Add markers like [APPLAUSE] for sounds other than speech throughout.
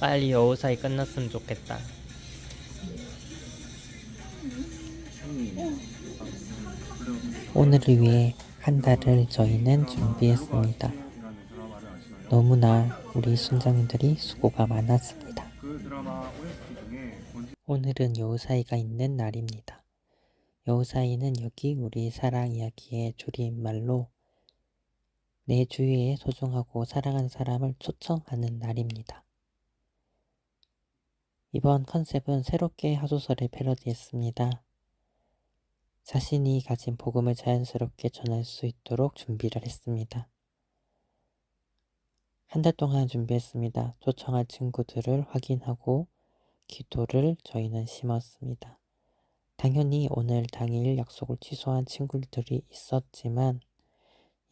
빨리 여우사이 끝났으면 좋겠다. 오늘을 위해 한 달을 저희는 준비했습니다. 너무나 우리 순장님들이 수고가 많았습니다. 오늘은 여우사이가 있는 날입니다. 여우사이는 여기 우리 사랑 이야기의 줄임말로 내 주위에 소중하고 사랑하는 사람을 초청하는 날입니다. 이번 컨셉은 새롭게 하소설을 패러디했습니다. 자신이 가진 복음을 자연스럽게 전할 수 있도록 준비를 했습니다. 한 달 동안 준비했습니다. 초청할 친구들을 확인하고 기도를 저희는 심었습니다. 당연히 오늘 당일 약속을 취소한 친구들이 있었지만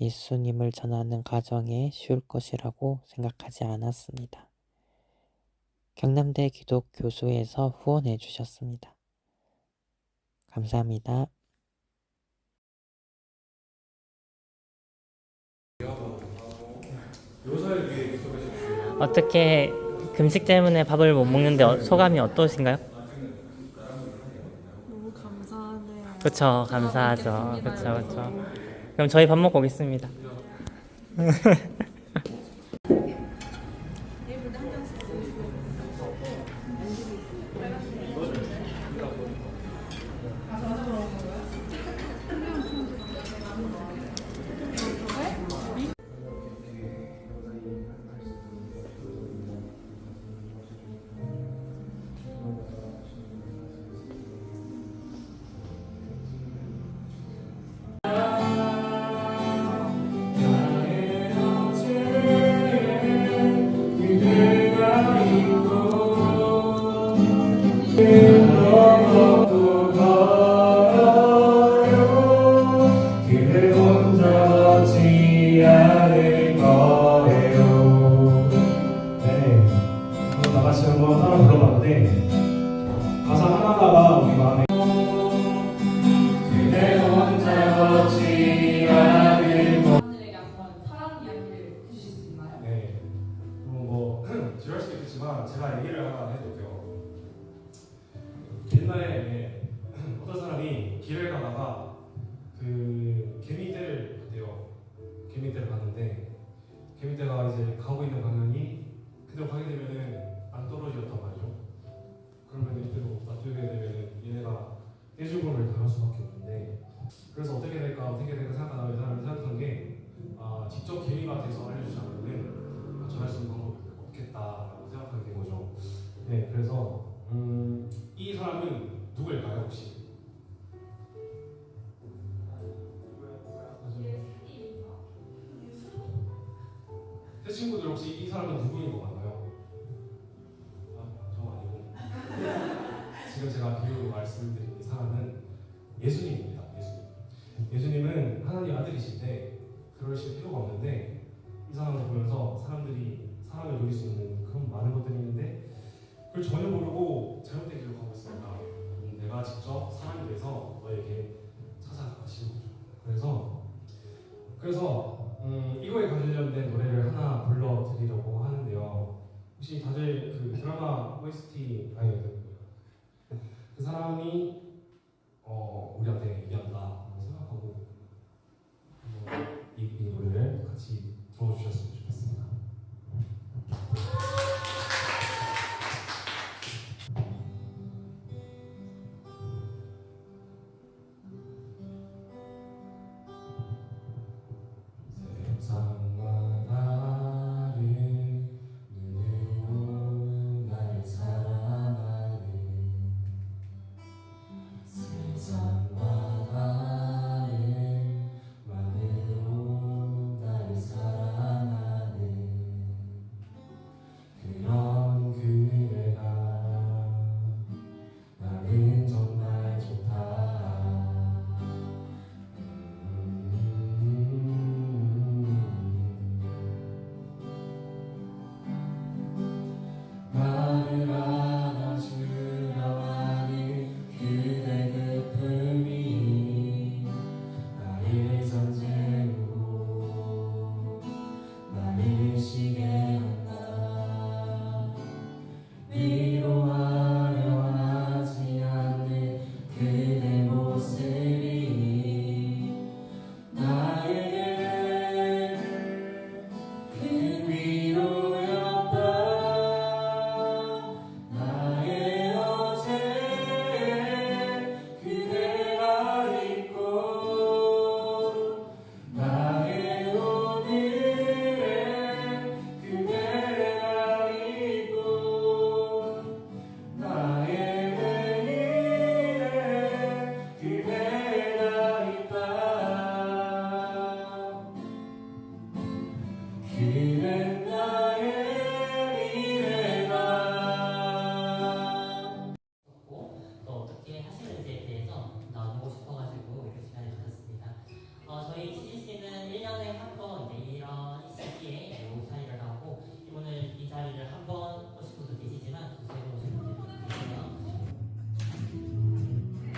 예수님을 전하는 과정에 쉬울 것이라고 생각하지 않았습니다. 경남대 기독 교수에서 후원해 주셨습니다. 감사합니다. 어떻게 금식 때문에 밥을 못 먹는데 어- 소감이 어떠신가요? 너무 감사하네요. 그렇죠 감사하죠 그렇죠 그렇죠 그럼 저희 밥 먹고 오겠습니다 [LAUGHS] love. 개미떼가 이제 가고 있는 방향이 그대로 가게 되면은 안 떨어지었단 말이죠. 그러면 이대로 놔두게 되면은 얘네가 떼죽음을 당할 수밖에 없는데 그래서 어떻게 될까 어떻게 될까 생각하다가 이 사람이 생각한 게 아, 직접 개미가 돼서 알려주지 않으면 전할 수 있는 방법이 없겠다라고 생각하게 된 거죠. 네, 그래서 음, 이 사람은 누구일까요 혹시? 친구들 혹시 이 사람은 누구인 것 같나요? 아, 저 아니고 [LAUGHS] 지금 제가 비유로 말씀드린 이 사람은 예수님입니다. 예수님. 예수님은 하나님 아들이신데 그러실 필요가 없는데 이 사람을 보면서 사람들이 사람을 녹일 수 있는 그런 많은 것들이 있는데 그걸 전혀 모르고 잘못된 길로 가고. 음, 내가 직접 사람이 돼서 너에게 찾아가시는 거죠. 그래서 그래서 음, 이거에 관련된 노래를 하나 불러드리려고 하는데요. 혹시 다들 그 드라마 OST 아니 그, 그 사람 song.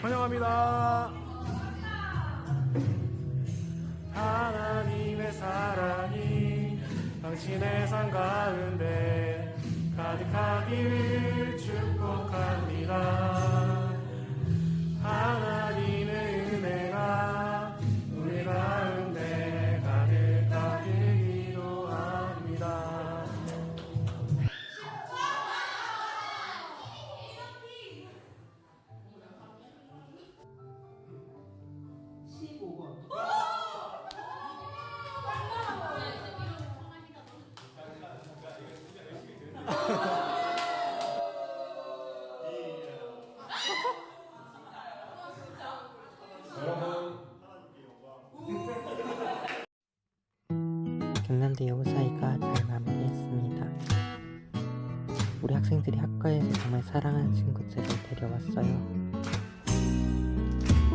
환영합니다. 하나님의 사랑이 당신의 삶 가운데 가득하기를 우리 학생들이 학과에서 정말 사랑하는 친구들을 데려왔어요.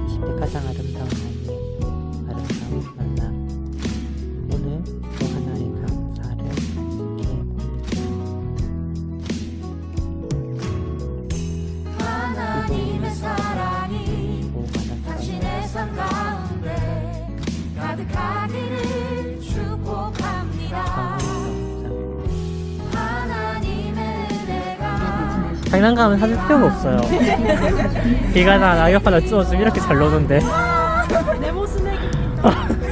20대 가장 아름다운 나이에 아름다운 장난감은 사줄 필요가 없어요. [LAUGHS] 비가 나 낙엽 하나 찌워주면 이렇게 잘 노는데. 아, 내 모습 내기. [LAUGHS]